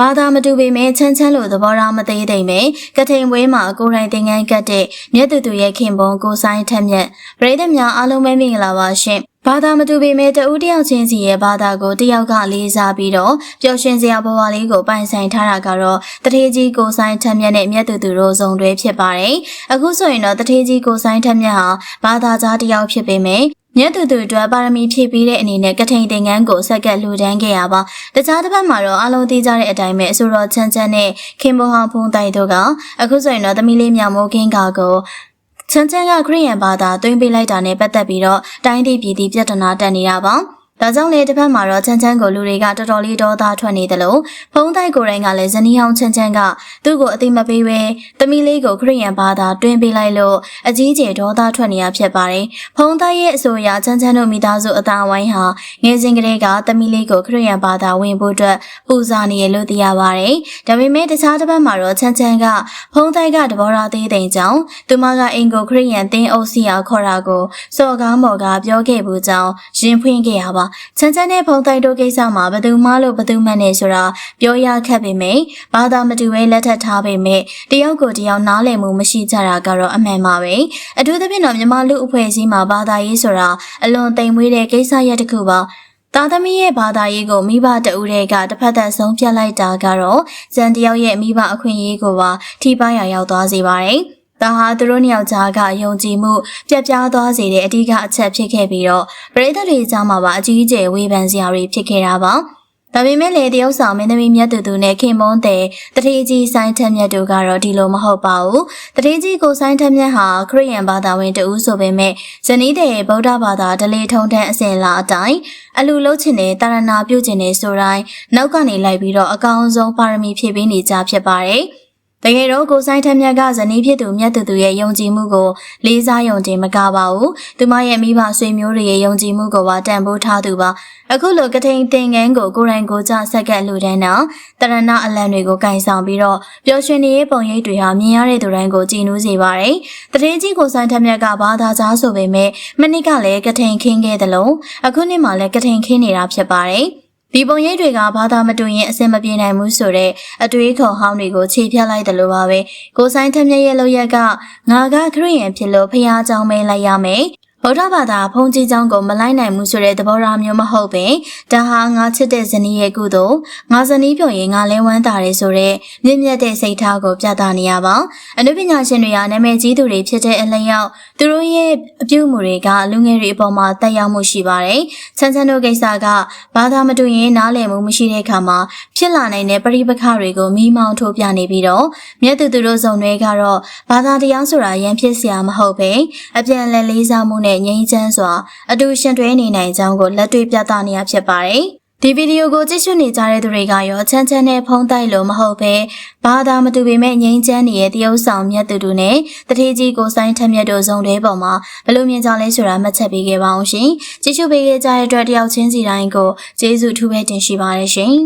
ဘာသာမတူပေမဲ့ချမ်းချမ်းလို့သဘောထားမသေးသိမ့်မယ်ကထိန်ဝဲမှာကိုယ်တိုင်သင်ငန်းကတ်တဲ့မြတ်သူသူရဲ့ခင်ပွန်ကိုဆိုင်ထက်မြက်ပရိသတ်များအားလုံးပဲမင်္ဂလာပါရှင်ဘာသာမတူပေမဲ့တဦးတယောက်ချင်းစီရဲ့ဘာသာကိုတယောက်ကလေးစားပြီးတော့ပျော်ရွှင်စရာဘဝလေးကိုပိုင်ဆိုင်ထားတာကတော့တထေးကြီးကိုဆိုင်ထက်မြက်နဲ့မြတ်သူသူတို့စုံတွဲဖြစ်ပါတယ်အခုဆိုရင်တော့တထေးကြီးကိုဆိုင်ထက်မြက်ဟာဘာသာကြားတယောက်ဖြစ်ပေမဲ့ မြတ်သူသူအတွက်ပါရမီဖြည့်ပြီးတဲ့အနေနဲ့ကထိန်သင်ငန်းကိုဆက်ကပ်လှူဒန်းခဲ့ရပါတခြားတစ်ဖက်မှာတော့အလုံးသိကြတဲ့အတိုင်းပဲအဆိုတော်ချမ်းချမ်းနဲ့ခင်ဘုံဟောင်ဖုံးတိုက်တို့ကအခုဆိုရင်တော့သမီးလေးမြောင်မိုးကင်းကာကိုချမ်းချမ်းကခရီးယန်ဘာသာတွင်းပေးလိုက်တာနဲ့ပတ်သက်ပြီးတော့တိုင်းပြည်ပြည်ပြည်ပြဿနာတက်နေတာပါ ဒါကြောင့်လေတစ်ဖက်မှာတော့ချမ်းချမ်းကိုလူတွေကတော်တော်လေးဒေါသထွက်နေတယ်လို့ဖုံးတိုက်ကိုယ်တိုင်ကလည်းဇနီးအောင်ချမ်းချမ်းကသူ့ကိုအသိမပေးပဲသမီးလေးကိုခရီးယန်ဘာသာတွင်းပေးလိုက်လို့အကြီးကျယ်ဒေါသထွက်နေရဖြစ်ပါတယ်ဖုံးတိုက်ရဲ့အဆိုအရချမ်းချမ်းတို့မိသားစုအသားဝိုင်းဟာငယ်စဉ်ကတည်းကသမီးလေးကိုခရီးယန်ဘာသာဝင်ဖို့အတွက်ပူဇော်နေရလို့သိရပါတယ်ဒါပေမဲ့တခြားတစ်ဖက်မှာတော့ချမ်းချမ်းကဖုံးတိုက်ကတဘောရာသေးတဲ့ကြောင့်သူမကအင်ကိုခရီးယန်တင်းအုပ်စီအောင်ခေါ်တာကိုစော်ကားမော်ကပြောခဲ့ဘူးကြောင်းရင်ဖွင့်ခဲ့ရပါချမ်းချမ်းနဲ့ဖုံးတိုက်တို့ကိစ္စမှာဘယ်သူမှလို့ဘယ်သူမှနဲ့ဆိုတာပြောရခက်ပေမဲ့ဘာသာမတူဘဲလက်ထပ်ထားပေမဲ့တယောက်ကိုတယောက်နားလည်မှုမရှိကြတာကတော့အမှန်ပါပဲအထူးသဖြင့်တော့မြန်မာလူအဖွဲ့အစည်းမှာဘာသာရေးဆိုတာအလွန်တိမ်မွေးတဲ့ကိစ္စရပ်တစ်ခုပါသားသမီးရဲ့ဘာသာရေးကိုမိဘတဦးတည်းကတစ်ဖက်သက်ဆုံးဖြတ်လိုက်တာကတော့ဇန်တယောက်ရဲ့မိဘအခွင့်အရေးကိုပါထိပါရရောက်သွားစေပါတယ်။ ဒါဟာသူတို့နှစ်ယောက်ကြားကယုံကြည်မှုပြတ်ပြားသွားစေတဲ့အဓိကအချက်ဖြစ်ခဲ့ပြီးတော့ပရိသတ်တွေကြားမှာပါအကြီးအကျယ်ဝေဖန်စရာတွေဖြစ်ခဲ့တာပါ။ဒါပေမဲ့လေတရုတ်ဆောင်မင်းသမီးမြတ်သူသူနဲ့ခင်မွန်းတဲ့တထေးကြီးဆိုင်ထက်မြတ်တို့ကတော့ဒီလိုမဟုတ်ပါဘူးတထေးကြီးကိုဆိုင်ထက်မြတ်ဟာခရစ်ယာန်ဘာသာဝင်တဦးဆိုပေမဲ့ဇနီးတဲ့ဗုဒ္ဓဘာသာဒလေထုံတန်းအစဉ်လာအတိုင်းအလူလုံးချင်တဲ့တာရဏပြုချင်တဲ့ဆိုတိုင်းနောက်ကနေလိုက်ပြီးတော့အကောင်းဆုံးပါရမီဖြည့်ပေးနေကြဖြစ်ပါတယ် တကယ်တော့ကိုဆိုင်ထက်မြတ်ကဇနီးဖြစ်သူမြတ်သူသူရဲ့ယုံကြည်မှုကိုလေးစားယုံကြည်မကပါဘူး။သူမရဲ့မိဘဆွေမျိုးတွေရဲ့ယုံကြည်မှုကိုပါတန်ဖိုးထားသူပါ။အခုလိုကထိန်သင်ငန်းကိုကိုရိုင်ကိုကြဆက်ကပ်လူတန်းတော့တရဏအလံတွေကိုကင်ဆောင်ပြီးတော့ပျော်ရွှင်နေတဲ့ပုံရိပ်တွေဟာမြင်ရတဲ့သူတိုင်းကိုကြည်နူးစေပါတယ်။တရေကြီးကိုဆိုင်ထက်မြတ်ကဘာသာကြားဆိုပေမဲ့မနစ်ကလည်းကထိန်ခင်းခဲ့တယ်လို့အခုနှစ်မှလည်းကထိန်ခင်းနေတာဖြစ်ပါတယ်။ ဒီပုံရိပ်တွေကဘာသာမတူရင်အဆင်မပြေနိုင်ဘူးဆိုတဲ့အတွေးခေါ်ဟောင်းတွေကိုခြေဖြတ်လိုက်တယ်လို့ပါပဲကိုဆိုင်ထက်မြက်ရဲ့လောက်ရက်ကငါကခရစ်ယာန်ဖြစ်လို့ဖះเจ้าမဲလိုက်ရမယ် ဗုဒ္ဓဘာသာဘုန်းကြီးကျောင်းကိုမလိုက်နိုင်ဘူးဆိုတဲ့သဘောထားမျိုးမဟုတ်ပင်ဒါဟာငါချစ်တဲ့ဇနီးရဲ့ကုသိုလ်ငါဇနီးပြုံရင်ငါလဲဝမ်းသာတယ်ဆိုတဲ့မြင့်မြတ်တဲ့စိတ်ထားကိုပြသနေရပါအနုပညာရှင်တွေကနာမည်ကြီးသူတွေဖြစ်တဲ့အလျောက်သူတို့ရဲ့အပြုအမူတွေကလူငယ်တွေအပေါ်မှာတက်ရောက်မှုရှိပါတယ်ချမ်းချမ်းတို့ကိစ္စကဘာသာမတူရင်နားလည်မှုမရှိတဲ့အခါမှာဖြစ်လာနိုင်တဲ့ပဋိပက္ခတွေကိုမိမောင်းထိုးပြနေပြီးတော့မြတ်သူသူတို့ဇုံတွေကတော့ဘာသာတရားဆိုတာရန်ဖြစ်စရာမဟုတ်ပင်အပြန်အလှန်လေးစားမှုနဲ့ငြိမ်းချမ်းစွာအတူရှင်တွဲနေနိုင်ကြောင်းကိုလက်တွေ့ပြသနေရဖြစ်ပါတယ်။ဒီဗီဒီယိုကိုကြည့်ရှုနေကြတဲ့သူတွေကရောချမ်းချမ်းနဲ့ဖုံးတိုက်လို့မဟုတ်ပဲဘာသာမတူပေမဲ့ငြိမ်းချမ်းနေတဲ့တရုတ်ဆောင်မြတ်သူတို့နဲ့တထေးကြီးကိုဆိုင်ထက်မြတ်တို့ဇုံတွေပေါ်မှာဘယ်လိုမြင်ကြလဲဆိုတာမှတ်ချက်ပေးခဲ့ပါအောင်ရှင်။ကြည့်ရှုပေးခဲ့ကြတဲ့အတွက်တယောက်ချင်းစီတိုင်းကိုကျေးဇူးထူးပဲတင်ရှိပါတယ်ရှင်။